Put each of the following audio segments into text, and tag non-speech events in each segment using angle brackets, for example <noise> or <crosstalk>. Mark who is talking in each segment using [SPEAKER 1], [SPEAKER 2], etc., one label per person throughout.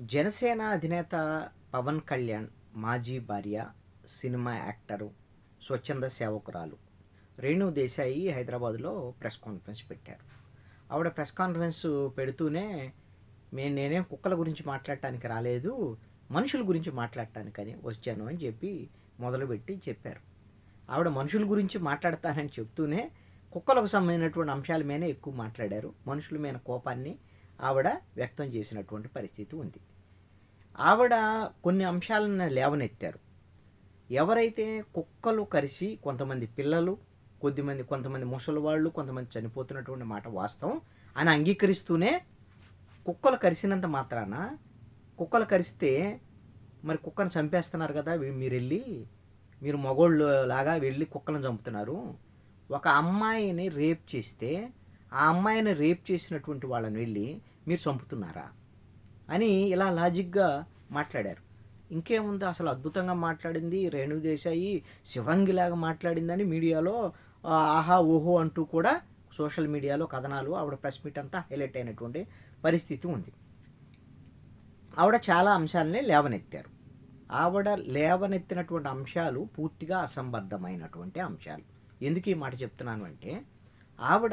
[SPEAKER 1] జనసేన అధినేత పవన్ కళ్యాణ్ మాజీ భార్య సినిమా యాక్టరు స్వచ్ఛంద సేవకురాలు రేణు దేశాయి హైదరాబాద్లో ప్రెస్ కాన్ఫరెన్స్ పెట్టారు. ఆవిడ ప్రెస్ కాన్ఫరెన్స్ పెడుతూనే మేము నేనేం కుక్కల గురించి మాట్లాడటానికి రాలేదు మనుషుల గురించి మాట్లాడటానికని వచ్చాను అని చెప్పి మొదలుపెట్టి చెప్పారు. ఆవిడ మనుషుల గురించి మాట్లాడతానని చెప్తూనే కుక్కలకు సంబంధించినటువంటి అంశాల మీదనే ఎక్కువ మాట్లాడారు. మనుషుల మీద కోపాన్ని ఆవిడ వ్యక్తం చేసినటువంటి పరిస్థితి ఉంది. ఆవిడ కొన్ని అంశాలను లేవనెత్తారు. ఎవరైతే కుక్కలు కరిసి కొంతమంది పిల్లలు కొద్దిమంది కొంతమంది ముసలి వాళ్ళు కొంతమంది చనిపోతున్నటువంటి మాట వాస్తవం అని అంగీకరిస్తూనే కుక్కలు కరిసినంత మాత్రాన కుక్కలు కరిస్తే మరి కుక్కను చంపేస్తున్నారు కదా మీరు వెళ్ళి మీరు మగోళ్ళు లాగా వెళ్ళి కుక్కలను చంపుతున్నారు. ఒక అమ్మాయిని రేప్ చేస్తే ఆ అమ్మాయిని రేప్ చేసినటువంటి వాళ్ళని వెళ్ళి మీరు చంపుతున్నారా? అని ఇలా లాజిక్గా మాట్లాడారు. ఇంకేముంది? అసలు అద్భుతంగా మాట్లాడింది రేణు దేశాయి శివంగిలాగా మాట్లాడిందని మీడియాలో ఆహా ఓహో అంటూ కూడా సోషల్ మీడియాలో కథనాలు ఆవిడ ప్రెస్ మీట్ అంతా హైలైట్ అయినటువంటి పరిస్థితి ఉంది. ఆవిడ చాలా అంశాలని లేవనెత్తారు. ఆవిడ లేవనెత్తినటువంటి అంశాలు పూర్తిగా అసంబద్ధమైనటువంటి అంశాలు. ఎందుకు ఈ మాట చెప్తున్నాను అంటే ఆవిడ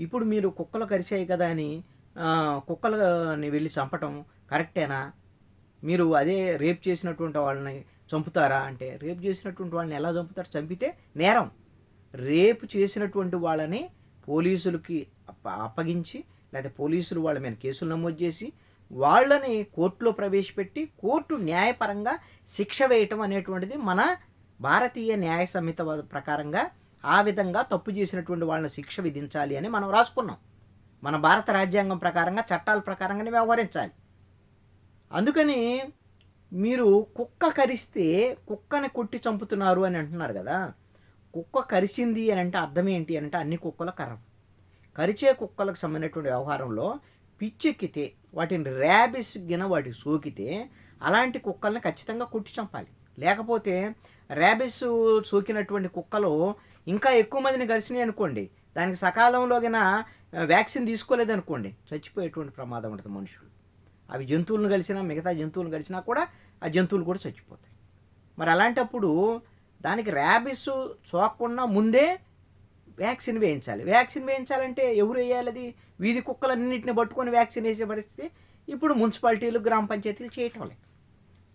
[SPEAKER 1] ఇప్పుడు మీరు కుక్కలు కరిశాయి కదా అని కుక్కలని వెళ్ళి చంపటం కరెక్టేనా? మీరు అదే రేప్ చేసినటువంటి వాళ్ళని చంపుతారా అంటే రేప్ చేసినటువంటి వాళ్ళని ఎలా చంపుతారు? చంపితే నేరం. రేపు చేసినటువంటి వాళ్ళని పోలీసులకి అప్పగించి లేదా పోలీసులు వాళ్ళ మీద కేసులు నమోదు చేసి వాళ్ళని కోర్టులో ప్రవేశపెట్టి కోర్టు న్యాయపరంగా శిక్ష వేయటం అనేటువంటిది మన భారతీయ న్యాయ సంహిత వ- ప్రకారంగా ఆ విధంగా తప్పు చేసినటువంటి వాళ్ళని శిక్ష విధించాలి అని మనం రాసుకున్నాం. మన భారత రాజ్యాంగం ప్రకారంగా చట్టాల ప్రకారంగానే వ్యవహరించాలి. అందుకని మీరు కుక్క కరిస్తే కుక్కని కొట్టి చంపుతున్నారు అని అంటున్నారు కదా. కుక్క కరిసింది అని అంటే అర్థం ఏంటి అని అంటే అన్ని కుక్కల కరవు కరిచే కుక్కలకు సంబంధించినటువంటి వ్యవహారంలో పిచ్చెక్కితే వాటిని ర్యాబిస్ గిన వాటికి సోకితే అలాంటి కుక్కల్ని ఖచ్చితంగా కొట్టి చంపాలి. లేకపోతే ర్యాబిస్ సోకినటువంటి కుక్కలు ఇంకా ఎక్కువ మందిని కలిసినాయి అనుకోండి. దానికి సకాలంలో గిన వ్యాక్సిన్ తీసుకోలేదనుకోండి చచ్చిపోయేటువంటి ప్రమాదం ఉంటుంది మనుషులు. అవి జంతువులను కలిసినా మిగతా జంతువులను కలిసినా కూడా ఆ జంతువులు కూడా చచ్చిపోతాయి. మరి అలాంటప్పుడు దానికి ర్యాబిస్ సోకకుండా ముందే వ్యాక్సిన్ వేయించాలి. వ్యాక్సిన్ వేయించాలంటే ఎవరు వేయాలి అది? వీధి కుక్కలన్నింటిని పట్టుకొని వ్యాక్సిన్ వేసే పరిస్థితి ఇప్పుడు మున్సిపాలిటీలు గ్రామ పంచాయతీలు చేయటం లేదు.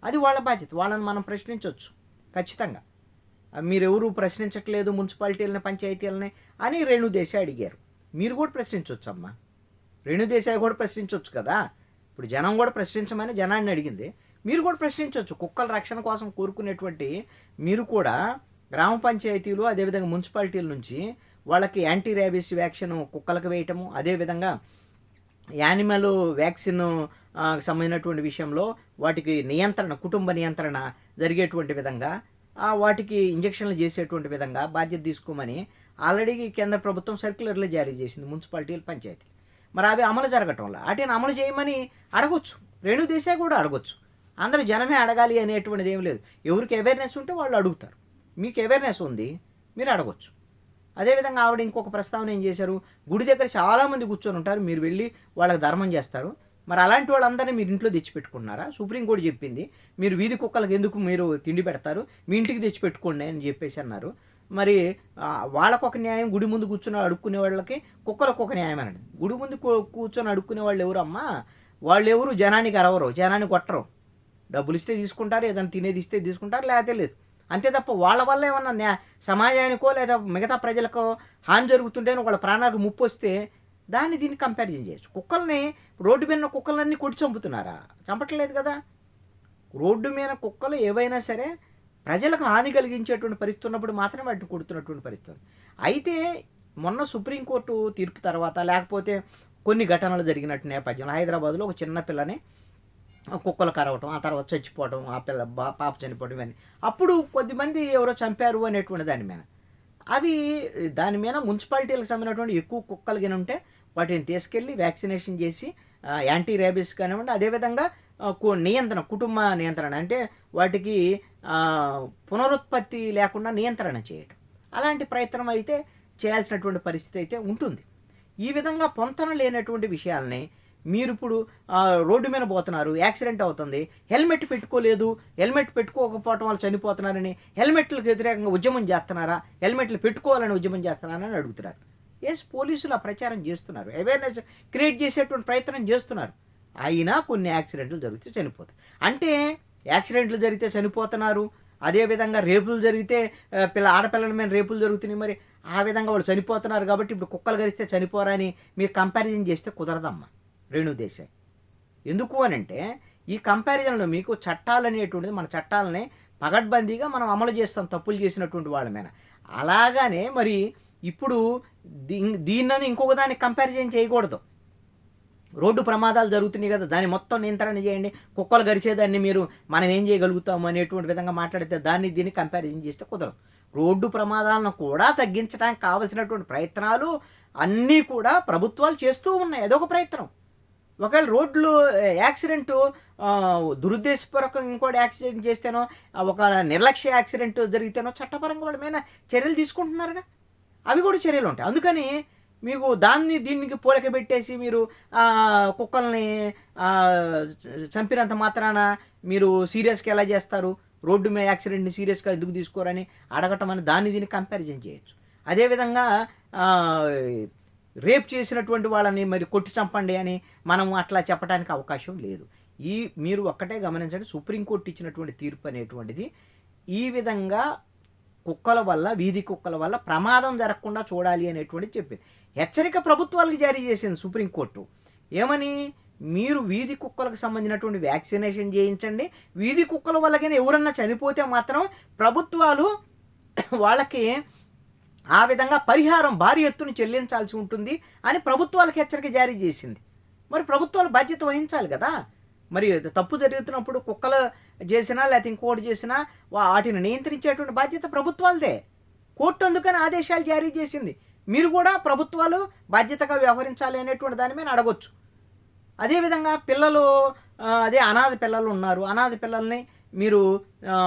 [SPEAKER 1] అది వాళ్ళ బాధ్యత. వాళ్ళని మనం ప్రశ్నించవచ్చు. ఖచ్చితంగా. మీరెవరూ ప్రశ్నించట్లేదు మున్సిపాలిటీలని పంచాయతీలని అని రేణు దేశాయ్ అడిగారు. మీరు కూడా ప్రశ్నించవచ్చు అమ్మా రేణు దేశాయ్ కూడా ప్రశ్నించవచ్చు కదా. ఇప్పుడు జనం కూడా ప్రశ్నించమని జనాన్ని అడిగింది. మీరు కూడా ప్రశ్నించవచ్చు కుక్కల రక్షణ కోసం కోరుకునేటువంటి మీరు కూడా గ్రామ పంచాయతీలు అదేవిధంగా మున్సిపాలిటీల నుంచి వాళ్ళకి యాంటీ ర్యాబీస్ వ్యాక్సిన్ కుక్కలకు వేయటము అదేవిధంగా యానిమల్ వ్యాక్సిన్ సంబంధించినటువంటి విషయంలో వాటికి నియంత్రణ కుటుంబ నియంత్రణ జరిగేటువంటి విధంగా వాటికి ఇంజక్షన్లు చేసేటువంటి విధంగా బాధ్యత తీసుకోమని ఆల్రెడీ కేంద్ర ప్రభుత్వం సర్క్యులర్లు జారీ చేసింది మున్సిపాలిటీలు పంచాయతీ. మరి అవి అమలు జరగటంలో వాటిని అమలు చేయమని అడగొచ్చు. రేణు దేశాయ్ కూడా అడగొచ్చు. అందరూ జనమే అడగాలి అనేటువంటిది ఏం లేదు. ఎవరికి అవేర్నెస్ ఉంటే వాళ్ళు అడుగుతారు. మీకు అవేర్నెస్ ఉంది మీరు అడగొచ్చు. అదేవిధంగా ఆవిడ ఇంకొక ప్రస్తావన ఏం చేశారు? గుడి దగ్గర చాలామంది కూర్చొని ఉంటారు మీరు వెళ్ళి వాళ్ళకి ధర్మం చేస్తారు. మరి అలాంటి వాళ్ళందరినీ మీరు ఇంట్లో తెచ్చిపెట్టుకున్నారా సుప్రీంకోర్టు చెప్పింది మీరు వీధి కుక్కలకు ఎందుకు మీరు తిండి పెడతారు? మీ ఇంటికి తెచ్చిపెట్టుకోండి అని చెప్పేసి అన్నారు. మరి వాళ్ళకొక న్యాయం గుడి ముందు కూర్చొని అడుక్కునే వాళ్ళకి కుక్కలకు ఒక న్యాయం అనండి. గుడి ముందు కూర్చొని అడుక్కునే వాళ్ళు ఎవరమ్మా? వాళ్ళు ఎవరు జనానికి అరవరు జనాన్ని కొట్టరు. డబ్బులు ఇస్తే తీసుకుంటారు ఏదైనా తినేది ఇస్తే తీసుకుంటారు లేకపోతే లేదు. అంతే తప్ప వాళ్ళ వల్ల ఏమన్నా న్యా సమాజానికో లేదా మిగతా ప్రజలకో హాని జరుగుతుంటే వాళ్ళ ప్రాణాలకు ముప్పు వస్తే దాన్ని దీన్ని కంపారిజన్ చేయొచ్చు. కుక్కల్ని రోడ్డు మీద కుక్కలన్నీ కొట్టి చంపుతున్నారా? చంపట్లేదు కదా. రోడ్డు మీద కుక్కలు ఏవైనా సరే ప్రజలకు హాని కలిగించేటువంటి పరిస్థితి ఉన్నప్పుడు మాత్రమే వాటిని కొడుతున్నటువంటి పరిస్థితి అయితే మొన్న సుప్రీంకోర్టు తీర్పు తర్వాత లేకపోతే కొన్ని ఘటనలు జరిగినట్టు నేపథ్యంలో హైదరాబాద్లో ఒక చిన్న పిల్లని కుక్కలు కరవటం ఆ తర్వాత చచ్చిపోవటం ఆ పిల్ల బా- పాప చనిపోవడం ఇవన్నీ. అప్పుడు కొద్దిమంది ఎవరో చంపారు అనేటువంటి దాని మీద. అవి దాని మీద మున్సిపాలిటీలకు సంబంధించినటువంటి ఎక్కువ కుక్కలు గిన ఉంటే వాటిని తీసుకెళ్ళి వ్యాక్సినేషన్ చేసి యాంటీ రేబీస్ కానివ్వండి అదేవిధంగా నియంత్రణ కుటుంబ నియంత్రణ. అంటే వాటికి పునరుత్పత్తి లేకుండా నియంత్రణ చేయటం. అలాంటి ప్రయత్నం అయితే చేయాల్సినటువంటి పరిస్థితి అయితే ఉంటుంది. ఈ విధంగా పొంతన లేనటువంటి విషయాలని మీరు ఇప్పుడు రోడ్డు మీద పోతున్నారు యాక్సిడెంట్ అవుతుంది హెల్మెట్ పెట్టుకోలేదు హెల్మెట్ పెట్టుకోకపోవటం వల్ల చనిపోతున్నారని హెల్మెట్లకు వ్యతిరేకంగా ఉద్యమం చేస్తున్నారా హెల్మెట్లు పెట్టుకోవాలని ఉద్యమం చేస్తున్నారని అడుగుతున్నారు. ఎస్ పోలీసులు ఆ ప్రచారం చేస్తున్నారు. అవేర్నెస్ క్రియేట్ చేసేటువంటి ప్రయత్నం చేస్తున్నారు. అయినా కొన్ని యాక్సిడెంట్లు జరిగితే చనిపోతాయి. అంటే యాక్సిడెంట్లు జరిగితే చనిపోతున్నారు అదేవిధంగా రేపులు జరిగితే పిల్ల ఆడపిల్లల మీద రేపులు జరుగుతున్నాయి మరి ఆ విధంగా వాళ్ళు చనిపోతున్నారు కాబట్టి ఇప్పుడు కుక్కలు గరిస్తే అని మీరు కంపారిజన్ చేస్తే కుదరదమ్మా రేణు దేశాయ్ ఎందుకు అని అంటే ఈ కంపారిజన్లో మీకు చట్టాలు అనేటువంటిది మన చట్టాలని పగడ్బందీగా మనం అమలు చేస్తాం తప్పులు చేసినటువంటి వాళ్ళ మీద. అలాగానే మరి ఇప్పుడు దీ దీన్నని ఇంకొక దాన్ని కంపారిజన్ చేయకూడదు. రోడ్డు ప్రమాదాలు జరుగుతున్నాయి కదా దాన్ని మొత్తం నియంత్రణ చేయండి. కుక్కలు గరిచేదాన్ని మీరు మనం ఏం చేయగలుగుతాము అనేటువంటి విధంగా మాట్లాడితే దాన్ని దీన్ని కంపారిజన్ చేస్తే కుదరదు. రోడ్డు ప్రమాదాలను కూడా తగ్గించడానికి కావలసినటువంటి ప్రయత్నాలు అన్నీ కూడా ప్రభుత్వాలు చేస్తూ ఉన్నాయి. అదొక ప్రయత్నం. ఒకవేళ రోడ్లు యాక్సిడెంట్ దురుద్దేశపూర్వకంగా ఇంకోటి యాక్సిడెంట్ చేస్తేనో ఒక నిర్లక్ష్య యాక్సిడెంట్ జరిగితేనో చట్టపరంగా వాళ్ళ మీద చర్యలు తీసుకుంటున్నారుగా. అవి కూడా చర్యలు ఉంటాయి. అందుకని మీకు దాన్ని దీనికి పోలిక పెట్టేసి మీరు కుక్కల్ని చంపినంత మాత్రాన మీరు సీరియస్గా ఎలా చేస్తారు? రోడ్డు మీద యాక్సిడెంట్ని సీరియస్గా ఎందుకు తీసుకోరని అడగటం అని దాన్ని దీన్ని కంపారిజన్ చేయొచ్చు. అదేవిధంగా రేప్ చేసినటువంటి వాళ్ళని మరి కొట్టి చంపండి అని మనం అట్లా చెప్పడానికి అవకాశం లేదు. ఈ మీరు ఒక్కటే గమనించండి సుప్రీంకోర్టు ఇచ్చినటువంటి తీర్పు అనేటువంటిది ఈ విధంగా కుక్కల వల్ల వీధి కుక్కల వల్ల ప్రమాదం జరగకుండా చూడాలి అనేటువంటిది చెప్పింది. హెచ్చరిక ప్రభుత్వాలకు జారీ చేసింది సుప్రీంకోర్టు. ఏమని? మీరు వీధి కుక్కలకు సంబంధించినటువంటి వ్యాక్సినేషన్ చేయించండి. వీధి కుక్కల వల్ల ఎవరన్నా చనిపోతే మాత్రం ప్రభుత్వాలు <coughs> వాళ్ళకి ఆ విధంగా పరిహారం భారీ ఎత్తున చెల్లించాల్సి ఉంటుంది అని ప్రభుత్వాలకు హెచ్చరిక జారీ చేసింది. మరి ప్రభుత్వాలు బాధ్యత వహించాలి కదా. మరి తప్పు జరుగుతున్నప్పుడు కుక్కలు చేసినా లేకపోతే ఇంకోటి చేసినా వాటిని నియంత్రించేటువంటి బాధ్యత ప్రభుత్వాలదే. కోర్టు అందుకని ఆదేశాలు జారీ చేసింది. మీరు కూడా ప్రభుత్వాలు బాధ్యతగా వ్యవహరించాలి అనేటువంటి దాని మీద అడగొచ్చు. అదేవిధంగా పిల్లలు అదే అనాథ పిల్లలు ఉన్నారు. అనాథ పిల్లల్ని మీరు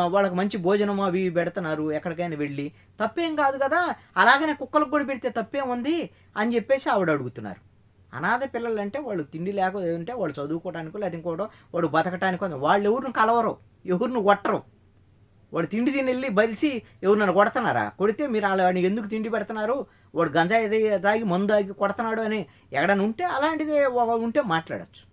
[SPEAKER 1] వాళ్ళకి మంచి భోజనం అవి పెడుతున్నారు ఎక్కడికైనా వెళ్ళి. తప్పేం కాదు కదా? అలాగనే కుక్కలకు కూడా పెడితే తప్పేం ఉంది అని చెప్పేసి ఆవిడ అడుగుతున్నారు. అనాథ పిల్లలు అంటే వాళ్ళు తిండి లేకపోతే వాళ్ళు చదువుకోవడానికో లేదా ఇంకోటో వాడు బతకటానికో వాళ్ళు ఎవరిని కలవరు ఎవరిని కొట్టరు. వాడు తిండి తిని వెళ్ళి బలిసి ఎవరినైనా కొడుతున్నారా? కొడితే మీరు అలా వాడిని ఎందుకు తిండి పెడుతున్నారు? వాడు గంజాయి తాగి- మందు తాగి కొడుతున్నాడు అని ఎక్కడైనా ఉంటే అలాంటిది ఉంటే మాట్లాడచ్చు.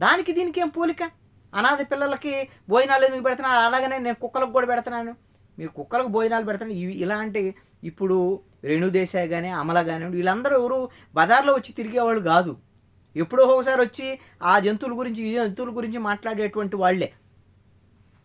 [SPEAKER 1] దానికి దీనికి ఏం పోలిక? అనాథ పిల్లలకి భోజనాలు ఎందుకు పెడుతున్నారు? అలాగనే నేను కుక్కలకు కూడా పెడుతున్నాను. మీరు కుక్కలకు భోజనాలు పెడతాను ఇవి ఇలాంటి ఇప్పుడు రేణుదేశాయ్ కానీ అమల కానీ వీళ్ళందరూ ఎవరు బజార్లో వచ్చి తిరిగేవాళ్ళు కాదు. ఎప్పుడో ఒకసారి వచ్చి ఆ జంతువుల గురించి ఈ జంతువుల గురించి మాట్లాడేటువంటి వాళ్ళే.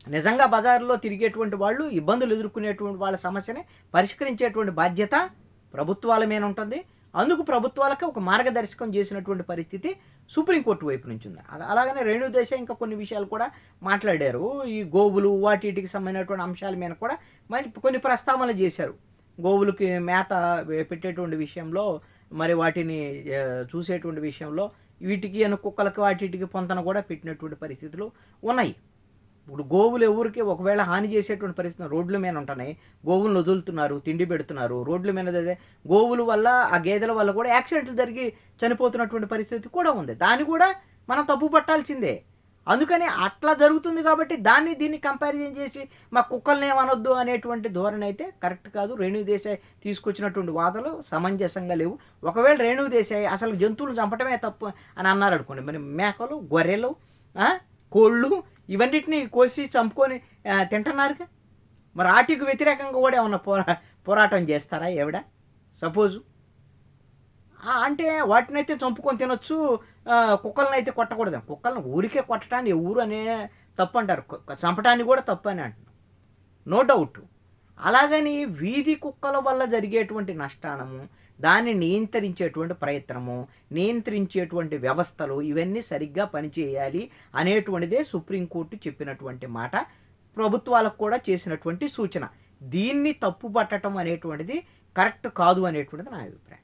[SPEAKER 1] నిజంగా బజారులో తిరిగేటువంటి వాళ్ళు ఇబ్బందులు ఎదుర్కొనేటువంటి వాళ్ళ సమస్యని పరిష్కరించేటువంటి బాధ్యత ప్రభుత్వాల మీద ఉంటుంది. అందుకు ప్రభుత్వాలకు ఒక మార్గదర్శకం చేసినటువంటి పరిస్థితి సుప్రీంకోర్టు వైపు నుంచి ఉంది. అలా- అలాగనే రేణు దేశ ఇంకా కొన్ని విషయాలు కూడా మాట్లాడారు. ఈ గోవులు వాటికి సంబంధించినటువంటి అంశాల మీద కూడా మరి కొన్ని ప్రస్తావనలు చేశారు. గోవులకి మేత పెట్టేటువంటి విషయంలో మరి వాటిని చూసేటువంటి విషయంలో వీటికి అను కుక్కలకి వాటికి పొంతన కూడా పెట్టినటువంటి పరిస్థితులు ఉన్నాయి. ఇప్పుడు గోవులు ఎవరికి ఒకవేళ హాని చేసేటువంటి పరిస్థితి రోడ్ల మీద ఉంటున్నాయి గోవులను వదులుతున్నారు తిండి పెడుతున్నారు రోడ్ల మీద అదే గోవుల వల్ల ఆ గేదెల వల్ల కూడా యాక్సిడెంట్లు జరిగి చనిపోతున్నటువంటి పరిస్థితి కూడా ఉంది. దాన్ని కూడా మనం తప్పు పట్టాల్సిందే. అందుకని అట్లా జరుగుతుంది కాబట్టి దాన్ని దీన్ని కంపారిజన్ చేసి మా కుక్కల్ని ఏమనొద్దు అనేటువంటి ధోరణి అయితే కరెక్ట్ కాదు. రేణు దేశాయ్ తీసుకొచ్చినటువంటి వాదనలు సమంజసంగా లేవు. ఒకవేళ రేణు దేశాయ్ అసలు జంతువులు చంపటమే తప్పు అని అన్నారు అనుకోండి. మరి మేకలు గొర్రెలు కోళ్ళు ఇవన్నిటిని కోసి చంపుకొని తింటున్నారుగా? మరి ఆటికి వ్యతిరేకంగా కూడా ఏమన్నా పోరా పోరాటం చేస్తారా ఎవడ? సపోజు. అంటే వాటినైతే చంపుకొని తినొచ్చు కుక్కలను అయితే కొట్టకూడదు. కుక్కలను ఊరికే కొట్టడానికి ఊరు అనే తప్పు అంటారు చంపటానికి కూడా తప్పు అని అంటున్నాం. No doubt. అలాగని వీధి కుక్కల వల్ల జరిగేటువంటి నష్టానము దాన్ని నియంత్రించేటువంటి ప్రయత్నము నియంత్రించేటువంటి వ్యవస్థలు ఇవన్నీ సరిగ్గా పనిచేయాలి అనేటువంటిదే సుప్రీంకోర్టు చెప్పినటువంటి మాట. ప్రభుత్వాలకు కూడా చేసినటువంటి సూచన. దీన్ని తప్పుపట్టడం అనేటువంటిది కరెక్ట్ కాదు అనేటువంటిది నా అభిప్రాయం.